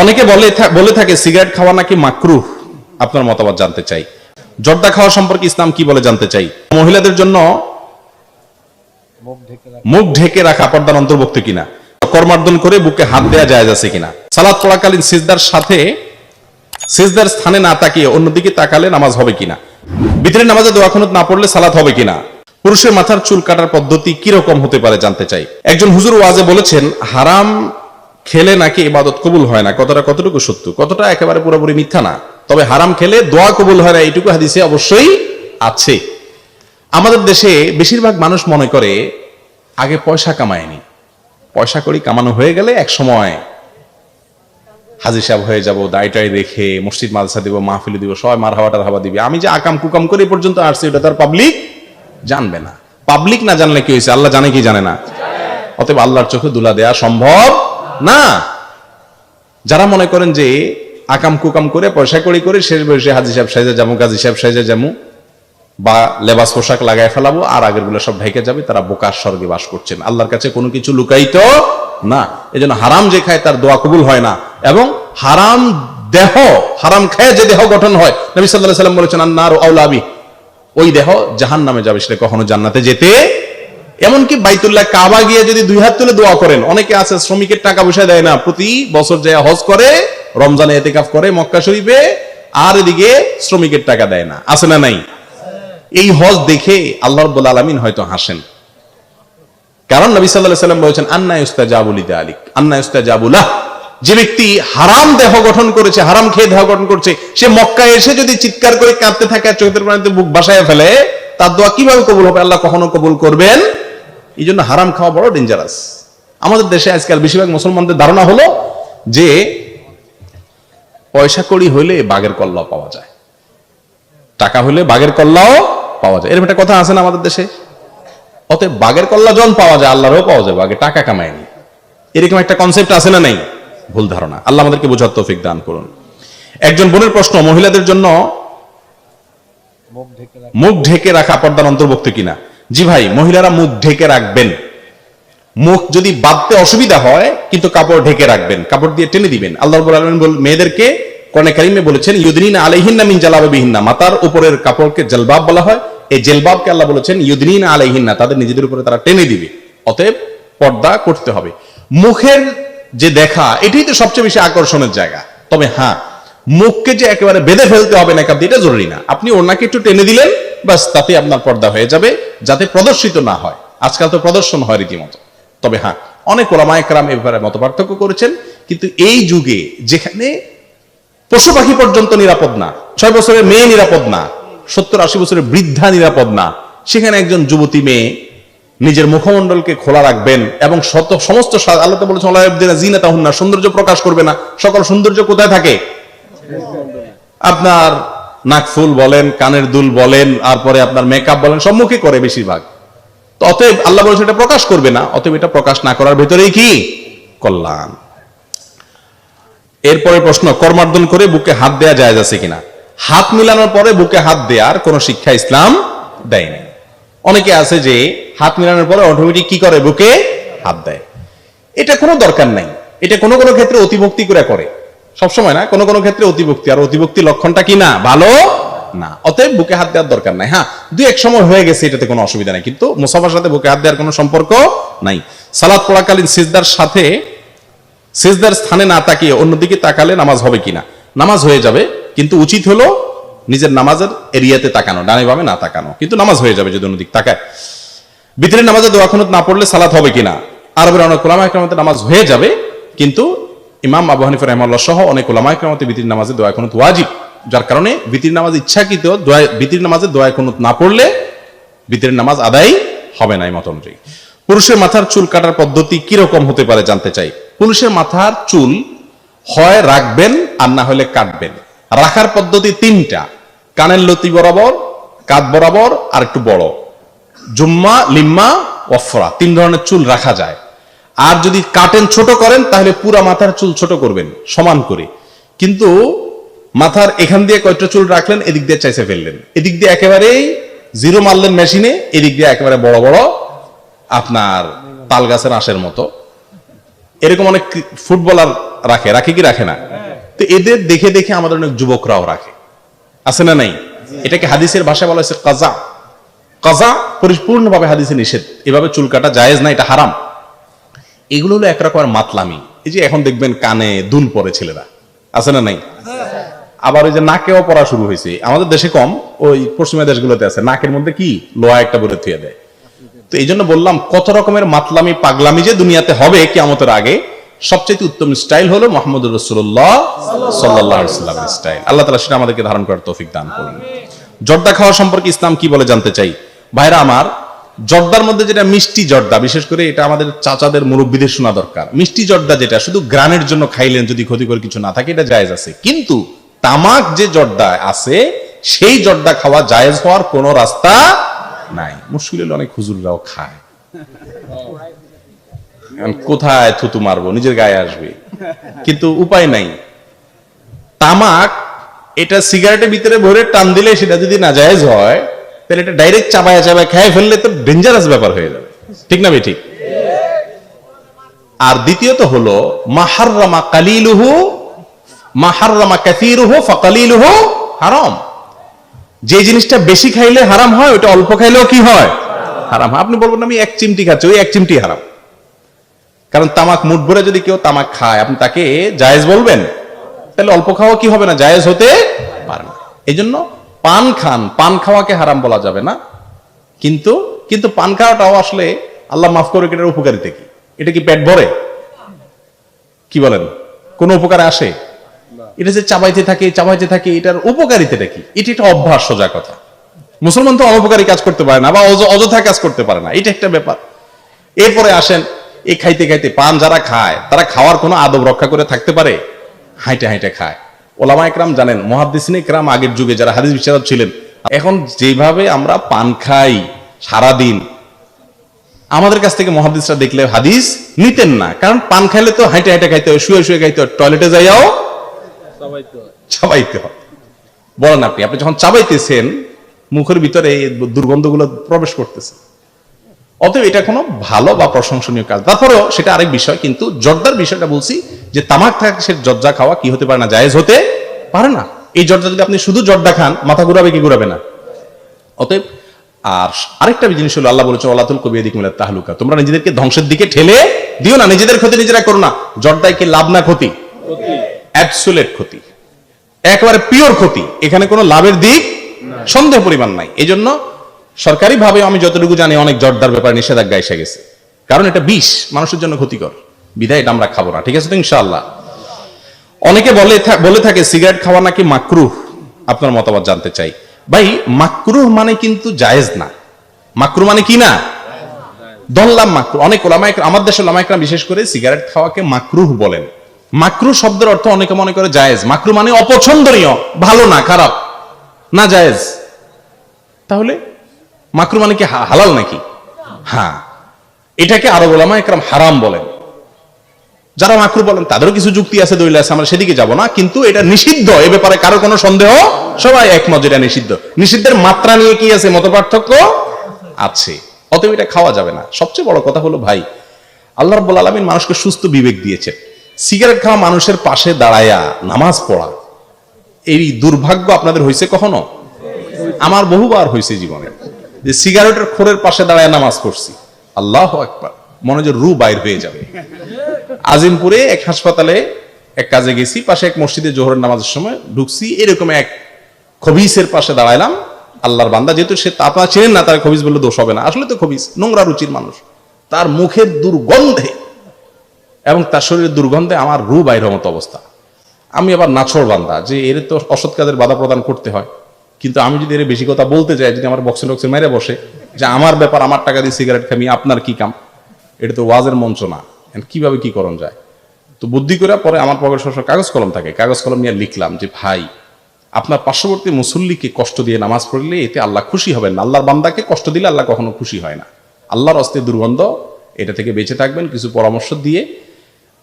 অনেকে বলে বলে থাকে, সিগারেট খাওয়া নাকি মাকরুহ? আপনার মতামত জানতে চাই। জর্দা খাওয়া সম্পর্কে ইসলাম কি বলে জানতে চাই? মহিলাদের জন্য মুখ ঢেকে রাখা পর্দার অন্তর্ভুক্ত কিনা? কর্মার্দন করে বুকে হাত দেয়া যায় আছে কিনা? সালাদ পড়াকালীন সিজদার সাথে সিজদার স্থানে না তাকিয়ে অন্যদিকে তাকালে নামাজ হবে কিনা? ভিতরে নামাজে দোয়া খুনুত না পড়লে সালাত হবে কিনা? পুরুষের মাথার চুল কাটার পদ্ধতি কীরকম হতে পারে জানতে চাই। একজন হুজুর ওয়াজে বলেছেন, হারাম খেলে নাকি ইবাদত কবুল হয় না? কতটা কতটুকু সত্য? কতটা একেবারে পুরোপুরি মিথ্যা না। তবে হারাম খেলে দোয়া কবুল হয় না, এইটুকু হাদিসে অবশ্যই আছে। আমাদের দেশে বেশিরভাগ মানুষ মনে করে, আগে পয়সা কামায়নি। পয়সা করি কামানো হয়ে গেলে এক সময় হাজির সাহেব হয়ে যাব দায়টাই রেখে মসজিদ, মাদ্রাসা দিব, মাহফিল দিব, সবাই মার হাওয়াটার হাওয়া দিবে। আমি যে আকাম কুকাম করে পর্যন্ত আসছি এটা তার পাবলিক জানবে না। পাবলিক না জানলে কি হয়েছে? আল্লাহ জানে কি জানে না? অতএব আল্লাহর চোখে দুলা দেয়া সম্ভব না। যারা মনে করেন যে আকাম কুকাম করে, পয়সা করি করে, শেষ বয়সে হাজি সাহেব সাইজে যাব, গাজী সাহেব সাইজে যাব, বা লেবাস পোশাক লাগায় ফেলাবো, আর আগেরগুলো সব ঢেকে যাবে, তারা বোকার স্বর্গে বাস করছেন। আল্লাহর কাছে কোনো কিছু লুকাইতো না। এই জন্য হারাম যে খায় তার দোয়া কবুল হয় না। এবং হারাম দেহ, হারাম খায় যে দেহ গঠন হয়, নবী সাল্লাহ সাল্লাম বলেছেন, আন্নার আউলাবি ওই দেহ জাহান নামে যাবে, সেটা কখনো জান্নাতে যেতে এমনকি বাইতুল্লাহ কাবা গিয়ে যদি দুই হাত তুলে দোয়া করেন, অনেকে আছে শ্রমিকের টাকা পয়সা দেয় না, প্রতি বছর যায় হজ করে, রমজানে এতেকাফ করে মক্কা শরীফে, আর এদিকে শ্রমিকের টাকা দেয় না। আছে না নাই? এই হজ দেখে আল্লাহ রব্বুল আলমিন হয়তো হাসেন। কারণ নবী সাল্লাহ সাল্লাম বলেছেন, আন্না ইস্তা ইস্তাজাবুলি আলিক আন্না ইস্তা ইস্তাজাবুলাহ যে ব্যক্তি হারাম দেহ গঠন করেছে, হারাম খেয়ে দেহ গঠন করছে, সে মক্কা এসে যদি চিৎকার করে কাঁদতে থাকে চোখের পানিতে বুক বাসায় ফেলে, তার দোয়া কীভাবে কবুল হবে? আল্লাহ কখনো কবুল করবেন এই জন্য হারাম খাওয়া বড় ডেঞ্জারাস আমাদের দেশে আজকাল বেশিরভাগ মুসলমানদের ধারণা হলো যে পয়সা কড়ি হইলে বাঘের কল্লাও পাওয়া যায়। টাকা হইলে বাঘের কল্লাও পাওয়া যায়। এরকম একটা কথা আছে না আমাদের দেশে? অতএব বাঘের কল্লা জন পাওয়া যায় আল্লাহরও পাওয়া যায় আগে টাকা কামায়নি। এরকম একটা কনসেপ্ট আছে না নাই? ভুল ধারণা। আল্লাহ আমাদেরকে বোঝার তৌফিক দান করুন। একজন বোনের প্রশ্ন মহিলাদের জন্য মুখ ঢেকে রাখা পর্দার অন্তর্ভুক্ত কিনা? জি ভাই, মহিলারা মুখ ঢেকে রাখবেন। মুখ যদি বাঁধতে অসুবিধা হয়, কিন্তু কাপড় ঢেকে রাখবেন। কাপড় দিয়ে টেনে দিবেন। আল্লাহ আলামিন মেয়েদেরকে কারিমে বলেছেন, ইউদনিনা আলাইহিন্না মিন মাথার উপরের কাপড়কে বলা হয়। এই জেলবাবকে আল্লাহ বলেছেন, ইউদনিনা আলাইহিন্না। তাদের নিজেদের উপরে তারা টেনে দিবে। অতএব পর্দা করতে হবে। মুখের যে দেখা, এটাই তো সবচেয়ে বেশি আকর্ষণের জায়গা। তবে হ্যাঁ মুখকে যে একেবারে বেঁধে ফেলতে হবে দিয়ে এটা জরুরি না। আপনি ওনাকে একটু টেনে দিলেন বাস তাতে আপনার পর্দা হয়ে যাবে যাতে প্রদর্শিত না হয়। আজকাল তো প্রদর্শন হয় রীতিমতো। তবে হ্যাঁ অনেক ওলামা একরাম এ ব্যাপারে মত পার্থক্য করেছেন কিন্তু এই যুগে যেখানে পশু পাখি পর্যন্ত নিরাপদ না ছয় বছরের মেয়ে নিরাপদ না সত্তর আশি বছরের বৃদ্ধা নিরাপদ না সেখানে একজন যুবতী মেয়ে নিজের মুখমণ্ডলকে খোলা রাখবেন এবং শত সমস্ত আল্লাহ বলেছেন আল্লাহ ইয়াবদিনা জিনাতাহুন্না, সৌন্দর্য প্রকাশ করবে না। সকল সৌন্দর্য কোথায় থাকে? আপনার নাকফুল বলেন, কানের দুল বলেন, তারপরে আপনার মেকআপ বলেন সব মুখে করে বেশিরভাগ। তো অতএব আল্লাহ বলেছে এটা প্রকাশ করবে না, অতএব এটা প্রকাশ না করার ভেতরেই কি? কল্যাণ। এরপরে প্রশ্ন কর্মার্দন করে বুকে হাত দেয়া যায় আছে কিনা? হাত মিলানোর পরে বুকে হাত দেওয়ার কোন শিক্ষা ইসলাম দেয়নি। অনেকে আছে যে হাত মিলানোর পরে অটোমেটিক কি করে? বুকে হাত দেয়। এটা কোনো দরকার নাই। এটা কোনো কোনো ক্ষেত্রে অতিভক্তি করে করে। সবসময় না, কোনো কোনো ক্ষেত্রে অতিভক্তি। আর অতিভক্তি লক্ষণটা কি না? ভালো না। অতএব বুকে হাত দেওয়ার দরকার নাই হ্যাঁ? দুই এক সময় হয়ে গেছে, এটাতে কোনো অসুবিধা নাই। কিন্তু মুসাফার সাথে বুকে হাত দেওয়ার কোনো সম্পর্ক নাই। সালাদ পড়াকালীন সিজদার সাথে সিজদার স্থানে না তাকিয়ে অন্যদিকে তাকালে নামাজ হবে কিনা? নামাজ হয়ে যাবে, কিন্তু উচিত হলো নিজের নামাজের এরিয়াতে তাকানো, ডানে বামে না তাকানো। কিন্তু নামাজ হয়ে যাবে যদি অন্যদিক তাকায়। বিতরের নামাজে দোয়া না পড়লে সালাত হবে কিনা? আরবের অনেক একরামতে নামাজ হয়ে যাবে, কিন্তু ইমাম আবু হানিফা রহমাল্লাহ সহ অনেক ওলামা একরামতে বিতির নামাজে দোয়া খুনুত ওয়াজিব। যার কারণে বিতির নামাজ ইচ্ছাকৃত দোয়া, বিতির নামাজে দোয়া খুনুত না পড়লে বিতিরের নামাজ আদায় হবে না এই মত অনুযায়ী। পুরুষের মাথার চুল কাটার পদ্ধতি কীরকম হতে পারে জানতে চাই। পুরুষের মাথার চুল হয় রাখবেন আর না হলে কাটবেন। রাখার পদ্ধতি তিনটা। কানের লতি বরাবর কাত বরাবর আর একটু বড়। জুম্মা, লিম্মা, ওয়ফরা, তিন ধরনের চুল রাখা যায়। আর যদি কাটেন ছোট করেন, তাহলে পুরা মাথার চুল ছোট করবেন, সমান করে। কিন্তু মাথার এখান দিয়ে কয়টা চুল রাখলেন, এদিক দিয়ে চাইছে ফেললেন। এদিক দিয়ে একেবারেই জিরো মারলেন মেশিনে, এদিক দিয়ে একেবারে বড় বড় আপনার তাল গাছের আঁশের মতো। এরকম অনেক ফুটবলার রাখে রাখে কি রাখে না? তো এদের দেখে দেখে আমাদের অনেক যুবকরাও রাখে। আছে না নাই? এটাকে হাদিসের ভাষায় বলা হয়েছে কাজা। কাজা পরিপূর্ণভাবে হাদিসে নিষেধ। এভাবে চুল কাটা জায়েজ না, এটা হারাম। এগুলো হলো একরকমের মাতলামি। এই যে এখন দেখবেন কানে দুল পরে ছেলেরা। আছে না নাই? আবার ওই যে নাকেও পড়া শুরু হয়েছে। আমাদের দেশে কম, ওই পশ্চিমা দেশগুলোতে আছে। নাকের মধ্যে কি? লোহা একটা বলে থুয়ে দেয়। তো এই জন্য বললাম, কত রকমের মাতলামি, পাগলামি যে দুনিয়াতে হবে কিয়ামতের আগে সবচেয়ে উত্তম স্টাইল হলো মোহাম্মদ রসুল্লাহ সাল্লামের স্টাইল আল্লাহ তালা সেটা আমাদেরকে ধারণ করার তৌফিক দান করুন। জর্দা খাওয়া সম্পর্কে ইসলাম কি বলে জানতে চাই? ভাইরা আমার জর্দার মধ্যে যেটা মিষ্টি জর্দা, বিশেষ করে এটা আমাদের চাচাদের মুরব্বীদের শোনা দরকার। মিষ্টি জর্দা যেটা, শুধু গ্রানের জন্য খাইলেন যদি ক্ষতিকর কিছু না থাকে, এটা জায়েজ আছে। কিন্তু তামাক যে জর্দা আছে, সেই জর্দা খাওয়া জায়েজ হওয়ার কোনো রাস্তা নাই। মুশকিল হলে অনেক হুজুররাও খায়। কোথায় থুতু মারবো? নিজের গায়ে আসবে। কিন্তু উপায় নাই। তামাক, এটা সিগারেটের ভিতরে ভরে টান দিলে সেটা যদি না জায়েজ হয় তাহলে এটা ডাইরেক্ট চাবায় চাবায় খেয়ে ফেললে তো ডেঞ্জারাস ব্যাপার হয়ে যাবে। ঠিক না ঠিক আর দ্বিতীয়ত হলো মাহাররামা কালিলুহু মাহাররামা কাসিরুহু ফাকালিলুহু হারাম। যে জিনিসটা বেশি খাইলে হারাম হয় ওটা অল্প খাইলেও কি হয়? হারাম। হয়। আপনি বলবেন, আমি এক চিমটি খাচ্ছি, ওই এক চিমটি হারাম। কারণ তামাক মুঠ ভরে যদি কেউ তামাক খায়, আপনি তাকে জায়েজ বলবেন? তাহলে অল্প খাওয়া কি হবে না? জায়েজ হতে পারে না। এই জন্য পান খান, পান খাওয়াকে হারাম বলা যাবে না। কিন্তু কিন্তু পান খাওয়াটাও আসলে আল্লাহ মাফ করে এটার উপকারিতা কি? এটা কি পেট ভরে? কি বলেন? কোন উপকারে আসে? এটা যে চাবাইতে থাকে চাবাইতে থাকে, এটার উপকারিতাটা কি? এটি একটা অভ্যাস, সোজা কথা। মুসলমান তো অনপকারী কাজ করতে পারে না, বা অযথা কাজ করতে পারে না। এটা একটা ব্যাপার। এরপরে আসেন, এই খাইতে খাইতে পান যারা খায়, তারা খাওয়ার কোনো আদব রক্ষা করে থাকতে পারে? হাইটে হাইটে খায়। ওলামা একরাম জানেন মহাদিসিন একরাম আগের যুগে যারা হাদিস বিচারক ছিলেন, এখন যেভাবে আমরা পান খাই সারাদিন, আমাদের কাছ থেকে মহাদিসরা দেখলে হাদিস নিতেন না। কারণ পান খাইলে তো হাইটে হাইটে খাইতে হয়, শুয়ে শুয়ে খাইতে হয়, টয়লেটে যাইয়াও চাবাইতে হয়। বলেন আপনি আপনি যখন চাবাইতেছেন, মুখের ভিতরে এই দুর্গন্ধগুলো প্রবেশ করতেছে। অতএব এটা কোনো ভালো বা প্রশংসনীয় কাজ। তারপরেও সেটা আরেক বিষয় কিন্তু জর্দার বিষয়টা বলছি যে তামাক থাকে সে জর্দা খাওয়া কি হতে পারে না জায়েজ হতে পারে না। এই জর্দা যদি আপনি শুধু জর্দা খান মাথা ঘুরাবে কি ঘুরাবে না? অতএব আর আরেকটা জিনিস হলো আল্লাহ বলেছে আল্লাহুল কবি এদিক মিলাত তাহলুকা। তোমরা নিজেদেরকে ধ্বংসের দিকে ঠেলে দিও না নিজেদের ক্ষতি নিজেরা করো না। জর্দায় কি লাভ না ক্ষতি? অ্যাবসুলেট ক্ষতি। একেবারে পিওর ক্ষতি। এখানে কোনো লাভের দিক সন্দেহ পরিমাণ নাই। এই জন্য সরকারি ভাবে আমি যতটুকু জানি অনেক জর্দার ব্যাপারে নিষেধাজ্ঞা এসে গেছে। কারণ এটা বিষ, মানুষের জন্য ক্ষতিকর। বিধায় এটা আমরা খাব না, ঠিক আছে তো ইনশাআল্লাহ? অনেকে বলে বলে থাকে, সিগারেট খাওয়া নাকি মাকরুহ? আপনার মতামত জানতে চাই। ভাই, মাকরুহ মানে কিন্তু জায়েজ না। মাকরু মানে কি না? দল্লাম মাকরু অনেক ওলামাইক আমার দেশের ওলামাইকরা বিশেষ করে সিগারেট খাওয়াকে মাকরুহ বলেন। মাকরু শব্দের অর্থ অনেকে মনে করে জায়েজ। মাকরু মানে অপছন্দনীয়, ভালো না, খারাপ, না জায়েজ। তাহলে মাকরু মানে কি হালাল নাকি? হ্যাঁ। এটাকে আরব ওলামা একরাম হারাম বলেন। যারা মাকরু বলেন, তাদেরও কিছু যুক্তি আছে, দলিল আছে, আমরা সেদিকে যাব না, কিন্তু এটা নিষিদ্ধ। এ ব্যাপারে কারও কোনো সন্দেহ? সবাই একমত এটা নিষিদ্ধ। নিষিদ্ধের মাত্রা নিয়ে কি আছে মত পার্থক্য আছে। অতএব এটা খাওয়া যাবে না। সবচেয়ে বড় কথা হলো, ভাই, আল্লাহ রাব্বুল আলামিন মানুষকে সুস্থ বিবেক দিয়েছেন। সিগারেট খাওয়া মানুষের পাশে দাঁড়ায়া, নামাজ পড়া, এই দুর্ভাগ্য আপনাদের হয়েছে কখনো? আমার বহুবার হয়েছে জীবনে। যে সিগারেটের খোরের পাশে দাঁড়ায় নামাজ পড়ছি। আল্লাহ একবার মনে হয় রু বাইর হয়ে যাবে। আজিমপুরে এক হাসপাতালে এক কাজে গেছি, পাশে এক মসজিদে জোহরের নামাজের সময় ঢুকছি, এরকম এক খবিসের পাশে দাঁড়াইলাম। আল্লাহর বান্দা, যেহেতু সে তা আপনারা চেনেন না, তার খবিস বললে দোষ হবে না। আসলে তো খবিস, নোংরা রুচির মানুষ। তার মুখের দুর্গন্ধে এবং তার শরীরের দুর্গন্ধে আমার রু বাইর মতো অবস্থা। আমি আবার নাছর বান্দা, যে এর তো অসৎ কাজের বাধা প্রদান করতে হয়। কিন্তু আমি যদি এর বেশি কথা বলতে চাই যদি আমার বক্সে টক্সে মেরে বসে, যে আমার ব্যাপার, আমার টাকা দিয়ে সিগারেট খামি, আপনার কি কাম? এটা তো ওয়াজের মঞ্চ না। কীভাবে কি করণ যায়? তো বুদ্ধি করে পরে আমার পকেটে সবসময় কাগজ কলম থাকে। কাগজ কলম নিয়ে লিখলাম যে, ভাই, আপনার পার্শ্ববর্তী মুসল্লিকে কষ্ট দিয়ে নামাজ পড়লে এতে আল্লাহ খুশি হবেন না। আল্লাহর বান্দাকে কষ্ট দিলে আল্লাহ কখনো খুশি হয় না। আল্লাহর অস্তে দুর্গন্ধ, এটা থেকে বেঁচে থাকবেন, কিছু পরামর্শ দিয়ে।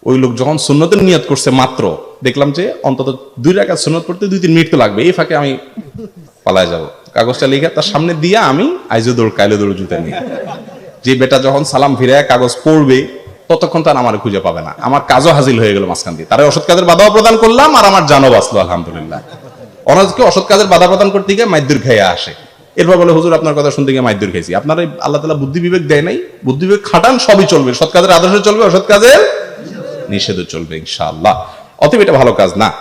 ওই লোক যখন সুন্নতের নিয়ত করছে মাত্র, দেখলাম যে অন্তত দুই রাখা সুন্নত পড়তে দুই তিন মিনিট তো লাগবে। এই ফাঁকে আমি পালায় যাব। কাগজটা লিখে তার সামনে দিয়ে আমি আইজো দৌড় কাইলে দৌড় জুতে নিয়ে। যে বেটা যখন সালাম ফিরে কাগজ পড়বে, ততক্ষণ তার আমার খুঁজে পাবে না। আমার কাজও হাজিল হয়ে গেল মাঝখান দিয়ে। তারা অসৎ কাজের বাধাও প্রদান করলাম আর আমার জানও বাঁচলো, আলহামদুলিল্লাহ। অনাজকে অসৎ কাজের বাধা প্রদান করতে গিয়ে মাইদুর খেয়ে আসে। এরপর বলে, হুজুর, আপনার কথা শুনতে গিয়ে মাইদুর খেয়েছি। আপনার আল্লাহ তালা বুদ্ধি বিবেক দেয় নাই। বুদ্ধি বিবেক খাটান, সবই চলবে। সৎ কাজের আদর্শ চলবে, অসৎ কাজের নিষেধও চলবে, ইনশাআল্লাহ। অতএব এটা ভালো কাজ না।